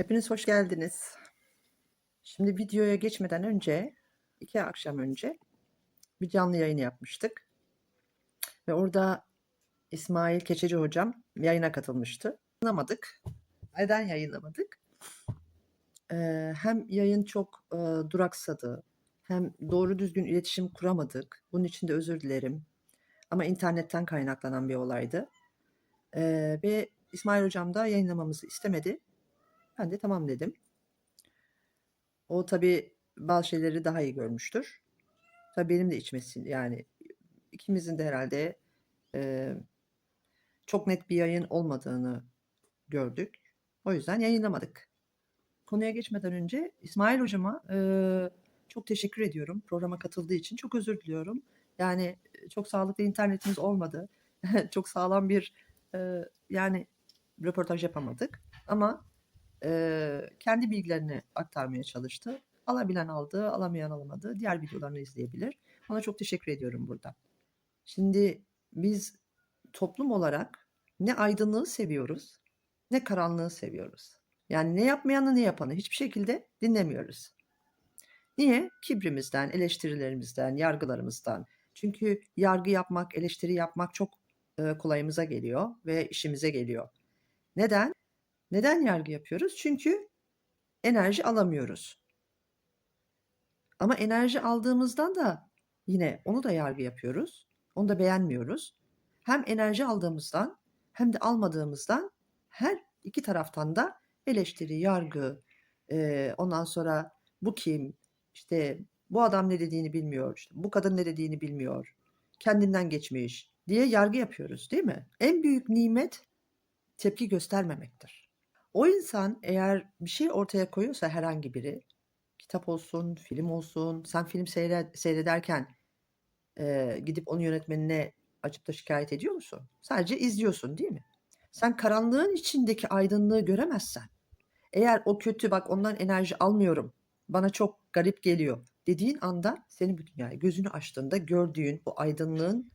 Hepiniz hoş geldiniz. Şimdi videoya geçmeden önce, iki akşam önce bir canlı yayın yapmıştık. Ve orada İsmail Keçeci hocam yayına katılmıştı. Yayınlamadık. Neden yayınlamadık? Ee, hem yayın çok e, duraksadı, hem doğru düzgün iletişim kuramadık. Bunun için de özür dilerim. Ama internetten kaynaklanan bir olaydı. Ee, ve İsmail hocam da yayınlamamızı istemedi. Ben de tamam dedim. O tabii bazı şeyleri daha iyi görmüştür. Tabii benim de içmesin yani ikimizin de herhalde e, çok net bir yayın olmadığını gördük. O yüzden yayınlamadık. Konuya geçmeden önce İsmail hocama e, çok teşekkür ediyorum programa katıldığı için. Çok özür diliyorum. Yani çok sağlıklı internetimiz olmadı. çok sağlam bir e, yani röportaj yapamadık. Ama e, kendi bilgilerini aktarmaya çalıştı. Alabilen aldı, alamayan alamadı. Diğer videolarını izleyebilir. Ona çok teşekkür ediyorum burada. Şimdi biz toplum olarak ne aydınlığı seviyoruz ne karanlığı seviyoruz. Yani ne yapmayanı ne yapanı hiçbir şekilde dinlemiyoruz. Niye? Kibrimizden, eleştirilerimizden, yargılarımızdan. Çünkü yargı yapmak, eleştiri yapmak çok kolayımıza geliyor ve işimize geliyor. Neden? Neden yargı yapıyoruz? Çünkü enerji alamıyoruz. Ama enerji aldığımızdan da yine onu da yargı yapıyoruz. Onu da beğenmiyoruz. Hem enerji aldığımızdan hem de almadığımızdan her iki taraftan da eleştiri, yargı, e, ondan sonra bu kim, işte bu adam ne dediğini bilmiyor, işte bu kadın ne dediğini bilmiyor, kendinden geçmiş diye yargı yapıyoruz değil mi? En büyük nimet tepki göstermemektir. O insan eğer bir şey ortaya koyuyorsa herhangi biri, kitap olsun, film olsun, sen film seyred, seyrederken e, gidip onun yönetmenine açıp da şikayet ediyor musun? Sadece izliyorsun değil mi? Sen karanlığın içindeki aydınlığı göremezsen, eğer o kötü bak ondan enerji almıyorum, bana çok garip geliyor dediğin anda senin bu dünyayı gözünü açtığında gördüğün o aydınlığın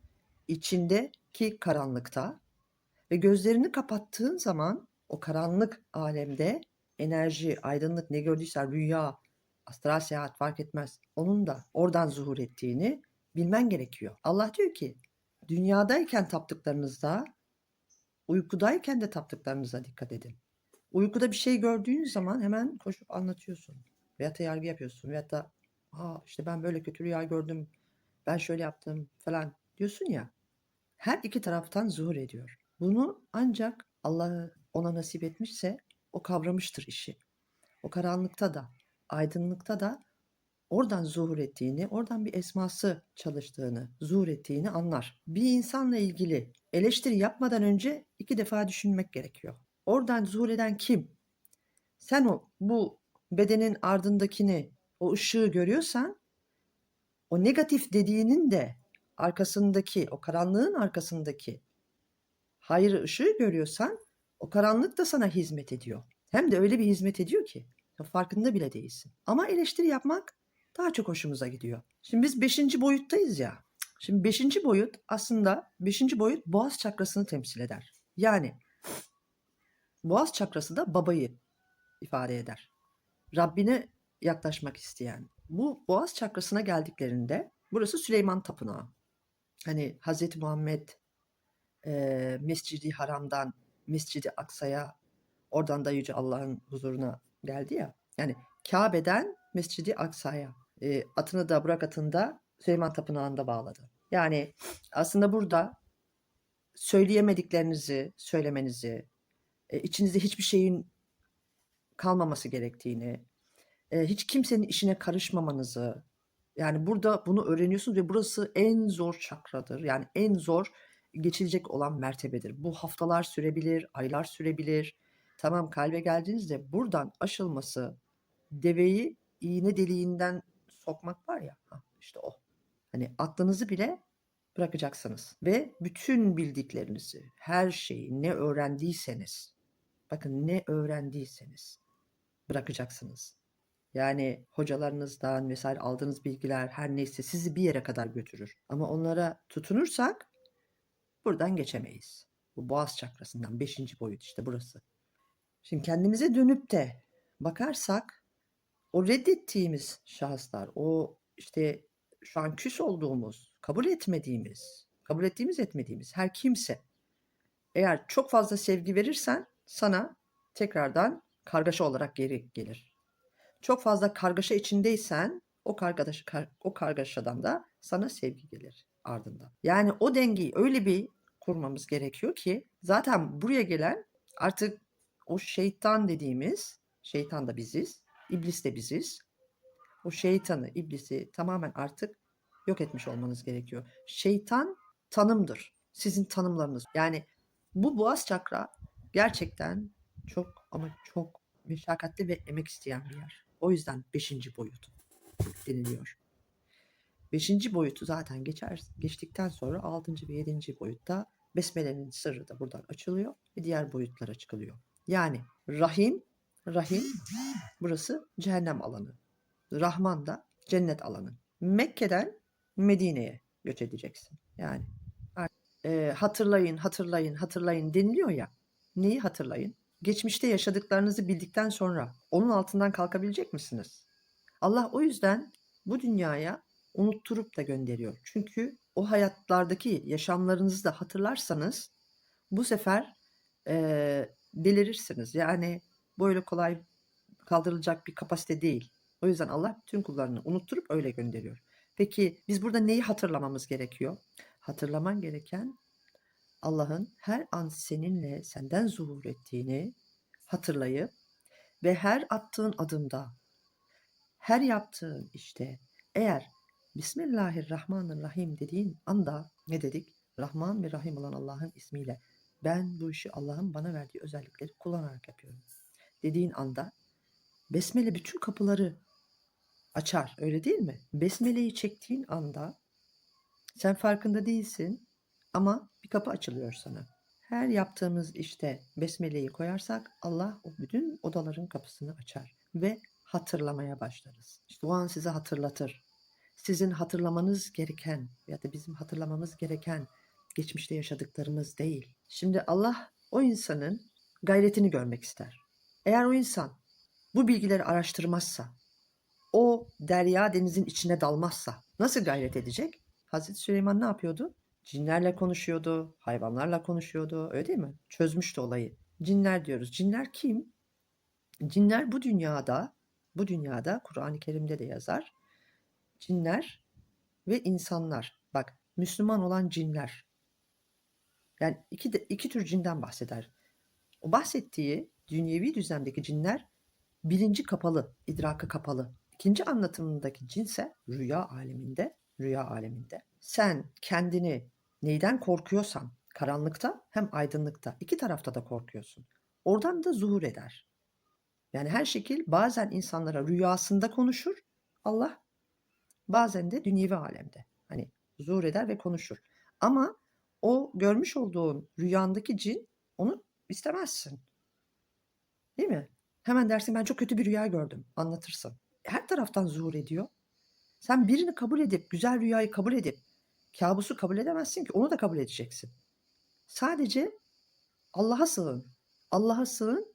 içindeki karanlıkta ve gözlerini kapattığın zaman o karanlık alemde enerji, aydınlık ne gördüysen rüya, astral seyahat fark etmez. Onun da oradan zuhur ettiğini bilmen gerekiyor. Allah diyor ki dünyadayken taptıklarınızda uykudayken de taptıklarınıza dikkat edin. Uykuda bir şey gördüğün zaman hemen koşup anlatıyorsun. Veyahut da yargı yapıyorsun. Veyahut da Aa, işte ben böyle kötü rüya gördüm. Ben şöyle yaptım falan diyorsun ya. Her iki taraftan zuhur ediyor. Bunu ancak Allah ona nasip etmişse o kavramıştır işi. O karanlıkta da, aydınlıkta da oradan zuhur ettiğini, oradan bir esması çalıştığını, zuhur ettiğini anlar. Bir insanla ilgili eleştiri yapmadan önce iki defa düşünmek gerekiyor. Oradan zuhur eden kim? Sen o bu bedenin ardındakini, o ışığı görüyorsan o negatif dediğinin de arkasındaki, o karanlığın arkasındaki hayır ışığı görüyorsan o karanlık da sana hizmet ediyor. Hem de öyle bir hizmet ediyor ki farkında bile değilsin. Ama eleştiri yapmak daha çok hoşumuza gidiyor. Şimdi biz beşinci boyuttayız ya. Şimdi beşinci boyut aslında beşinci boyut boğaz çakrasını temsil eder. Yani boğaz çakrası da babayı ifade eder. Rabbine yaklaşmak isteyen. Bu boğaz çakrasına geldiklerinde burası Süleyman Tapınağı. Hani Hazreti Muhammed e, Mescidi Haram'dan Mescidi Aksa'ya oradan da Yüce Allah'ın huzuruna geldi ya. Yani Kabe'den Mescidi Aksa'ya e, atını da Burak atında Süleyman Tapınağı'nda bağladı. Yani aslında burada söyleyemediklerinizi söylemenizi, e, içinizde hiçbir şeyin kalmaması gerektiğini, e, hiç kimsenin işine karışmamanızı, yani burada bunu öğreniyorsunuz ve burası en zor çakradır. Yani en zor geçilecek olan mertebedir. Bu haftalar sürebilir, aylar sürebilir. Tamam kalbe geldiğinizde buradan aşılması, deveyi iğne deliğinden sokmak var ya, işte o. Hani aklınızı bile bırakacaksınız ve bütün bildiklerinizi, her şeyi ne öğrendiyseniz, bakın ne öğrendiyseniz bırakacaksınız. Yani hocalarınızdan vesaire aldığınız bilgiler her neyse sizi bir yere kadar götürür. Ama onlara tutunursak buradan geçemeyiz. Bu boğaz çakrasından beşinci boyut işte burası. Şimdi kendimize dönüp de bakarsak o reddettiğimiz şahıslar, o işte şu an küs olduğumuz, kabul etmediğimiz, kabul ettiğimiz etmediğimiz her kimse eğer çok fazla sevgi verirsen sana tekrardan kargaşa olarak geri gelir. Çok fazla kargaşa içindeysen o kargaşa, kar- o kargaşadan da sana sevgi gelir ardından. Yani o dengeyi öyle bir kurmamız gerekiyor ki zaten buraya gelen artık o şeytan dediğimiz şeytan da biziz, iblis de biziz. O şeytanı, iblisi tamamen artık yok etmiş olmanız gerekiyor. Şeytan tanımdır. Sizin tanımlarınız. Yani bu boğaz çakra gerçekten çok ama çok meşakkatli ve emek isteyen bir yer. O yüzden beşinci boyut deniliyor. Beşinci boyutu zaten geçer, geçtikten sonra altıncı ve yedinci boyutta Besmele'nin sırrı da buradan açılıyor ve diğer boyutlara çıkılıyor. Yani Rahim, Rahim burası cehennem alanı. Rahman da cennet alanı. Mekke'den Medine'ye göç edeceksin. Yani e, hatırlayın, hatırlayın, hatırlayın deniliyor ya. Neyi hatırlayın? Geçmişte yaşadıklarınızı bildikten sonra onun altından kalkabilecek misiniz? Allah o yüzden bu dünyaya unutturup da gönderiyor. Çünkü o hayatlardaki yaşamlarınızı da hatırlarsanız bu sefer e, delirirsiniz. Yani böyle kolay kaldırılacak bir kapasite değil. O yüzden Allah tüm kullarını unutturup öyle gönderiyor. Peki biz burada neyi hatırlamamız gerekiyor? Hatırlaman gereken Allah'ın her an seninle senden zuhur ettiğini hatırlayıp ve her attığın adımda, her yaptığın işte eğer Bismillahirrahmanirrahim dediğin anda ne dedik? Rahman ve Rahim olan Allah'ın ismiyle ben bu işi Allah'ın bana verdiği özellikleri kullanarak yapıyorum. Dediğin anda Besmele bütün kapıları açar öyle değil mi? Besmele'yi çektiğin anda sen farkında değilsin ama bir kapı açılıyor sana. Her yaptığımız işte besmeleyi koyarsak Allah o bütün odaların kapısını açar ve hatırlamaya başlarız. İşte o an size hatırlatır. Sizin hatırlamanız gereken ya da bizim hatırlamamız gereken geçmişte yaşadıklarımız değil. Şimdi Allah o insanın gayretini görmek ister. Eğer o insan bu bilgileri araştırmazsa, o derya denizin içine dalmazsa nasıl gayret edecek? Hazreti Süleyman ne yapıyordu? Cinlerle konuşuyordu, hayvanlarla konuşuyordu, öyle değil mi? Çözmüştü olayı. Cinler diyoruz. Cinler kim? Cinler bu dünyada, bu dünyada Kur'an-ı Kerim'de de yazar. Cinler ve insanlar. Bak, Müslüman olan cinler. Yani iki de, iki tür cinden bahseder. O bahsettiği dünyevi düzlemdeki cinler bilinci kapalı, idrakı kapalı. İkinci anlatımındaki cinse rüya aleminde, rüya aleminde. Sen kendini neyden korkuyorsan karanlıkta hem aydınlıkta iki tarafta da korkuyorsun. Oradan da zuhur eder. Yani her şekil bazen insanlara rüyasında konuşur Allah bazen de dünyevi alemde. Hani zuhur eder ve konuşur. Ama o görmüş olduğun rüyandaki cin onu istemezsin. Değil mi? Hemen dersin ben çok kötü bir rüya gördüm. Anlatırsın. Her taraftan zuhur ediyor. Sen birini kabul edip, güzel rüyayı kabul edip, kabusu kabul edemezsin ki onu da kabul edeceksin. Sadece Allah'a sığın. Allah'a sığın,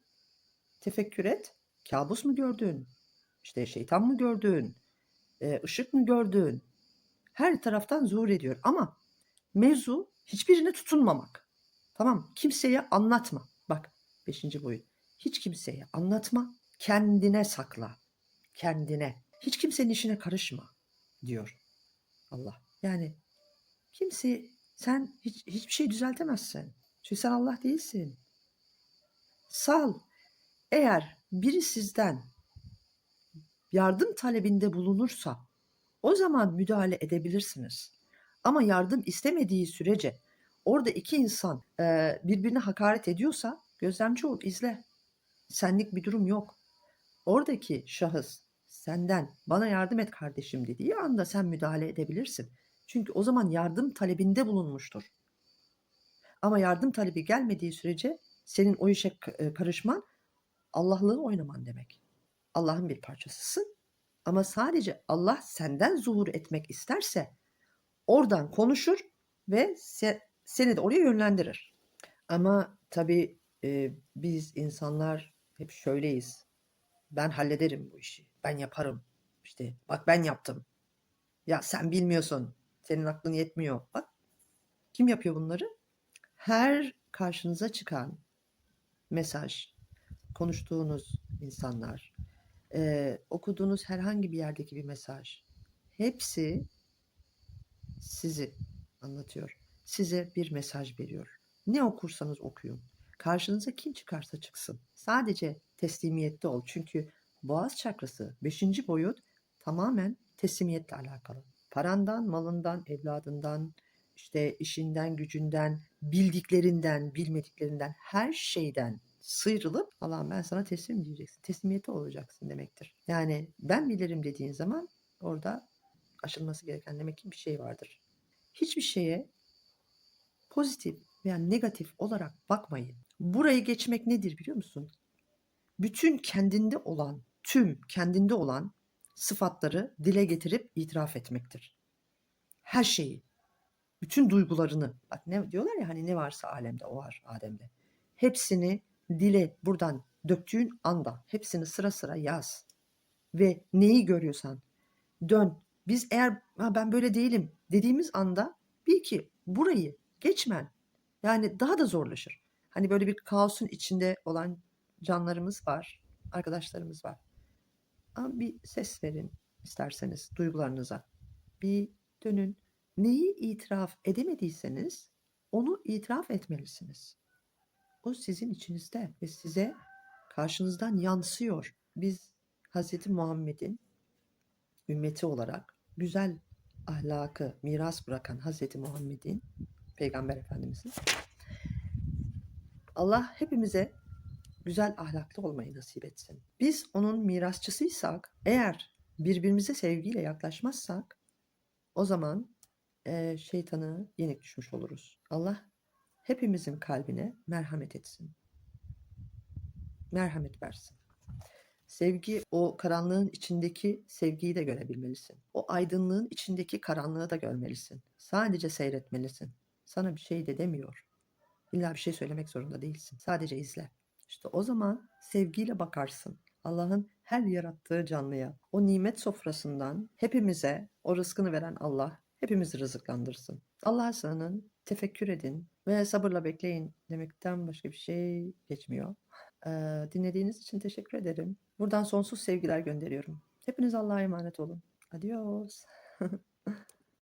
tefekkür et. Kabus mu gördün? İşte şeytan mı gördün? Ee, ışık mı gördün? Her taraftan zuhur ediyor. Ama mevzu hiçbirine tutunmamak. Tamam Kimseye anlatma. Bak beşinci boyut. Hiç kimseye anlatma. Kendine sakla. Kendine. Hiç kimsenin işine karışma diyor Allah. Yani kimse sen hiç, hiçbir şey düzeltemezsin. Çünkü sen Allah değilsin. Sal. Eğer biri sizden yardım talebinde bulunursa o zaman müdahale edebilirsiniz. Ama yardım istemediği sürece orada iki insan e, birbirine hakaret ediyorsa gözlemci ol, izle. Senlik bir durum yok. Oradaki şahıs senden bana yardım et kardeşim dediği anda sen müdahale edebilirsin. Çünkü o zaman yardım talebinde bulunmuştur. Ama yardım talebi gelmediği sürece senin o işe e, karışman Allah'lığı oynaman demek. Allah'ın bir parçasısın. Ama sadece Allah senden zuhur etmek isterse oradan konuşur ve se, seni de oraya yönlendirir. Ama tabii e, biz insanlar hep şöyleyiz. Ben hallederim bu işi. Ben yaparım. İşte bak ben yaptım. Ya sen bilmiyorsun. Senin aklın yetmiyor. Bak kim yapıyor bunları? Her karşınıza çıkan mesaj, konuştuğunuz insanlar, eee, okuduğunuz herhangi bir yerdeki bir mesaj hepsi sizi anlatıyor. Size bir mesaj veriyor. Ne okursanız okuyun. Karşınıza kim çıkarsa çıksın. Sadece teslimiyette ol. Çünkü boğaz çakrası 5. boyut tamamen teslimiyetle alakalı. Parandan, malından, evladından, işte işinden, gücünden, bildiklerinden, bilmediklerinden, her şeyden sıyrılıp Allah'ım ben sana teslim diyeceksin. Teslimiyete olacaksın demektir. Yani ben bilirim dediğin zaman orada aşılması gereken demek ki bir şey vardır. Hiçbir şeye pozitif veya negatif olarak bakmayın. Burayı geçmek nedir biliyor musun? Bütün kendinde olan, tüm kendinde olan sıfatları dile getirip itiraf etmektir. Her şeyi, bütün duygularını, bak ne diyorlar ya hani ne varsa alemde o var Adem'de. Hepsini dile buradan döktüğün anda hepsini sıra sıra yaz. Ve neyi görüyorsan dön. Biz eğer ha, ben böyle değilim dediğimiz anda bil ki burayı geçmen yani daha da zorlaşır. Hani böyle bir kaosun içinde olan canlarımız var, arkadaşlarımız var. Ama bir ses verin isterseniz duygularınıza. Bir dönün. Neyi itiraf edemediyseniz onu itiraf etmelisiniz. O sizin içinizde ve size karşınızdan yansıyor. Biz Hz. Muhammed'in ümmeti olarak güzel ahlakı miras bırakan Hz. Muhammed'in Peygamber Efendimiz'in Allah hepimize güzel ahlaklı olmayı nasip etsin. Biz onun mirasçısıysak, eğer birbirimize sevgiyle yaklaşmazsak o zaman eee, şeytanı yenik düşmüş oluruz. Allah hepimizin kalbine merhamet etsin. Merhamet versin. Sevgi o karanlığın içindeki sevgiyi de görebilmelisin. O aydınlığın içindeki karanlığı da görmelisin. Sadece seyretmelisin. Sana bir şey de demiyor. İlla bir şey söylemek zorunda değilsin. Sadece izle. İşte o zaman sevgiyle bakarsın. Allah'ın her yarattığı canlıya, o nimet sofrasından hepimize o rızkını veren Allah hepimizi rızıklandırsın. Allah'a sığının, tefekkür edin ve sabırla bekleyin demekten başka bir şey geçmiyor. Dinlediğiniz için teşekkür ederim. Buradan sonsuz sevgiler gönderiyorum. Hepiniz Allah'a emanet olun. Adios.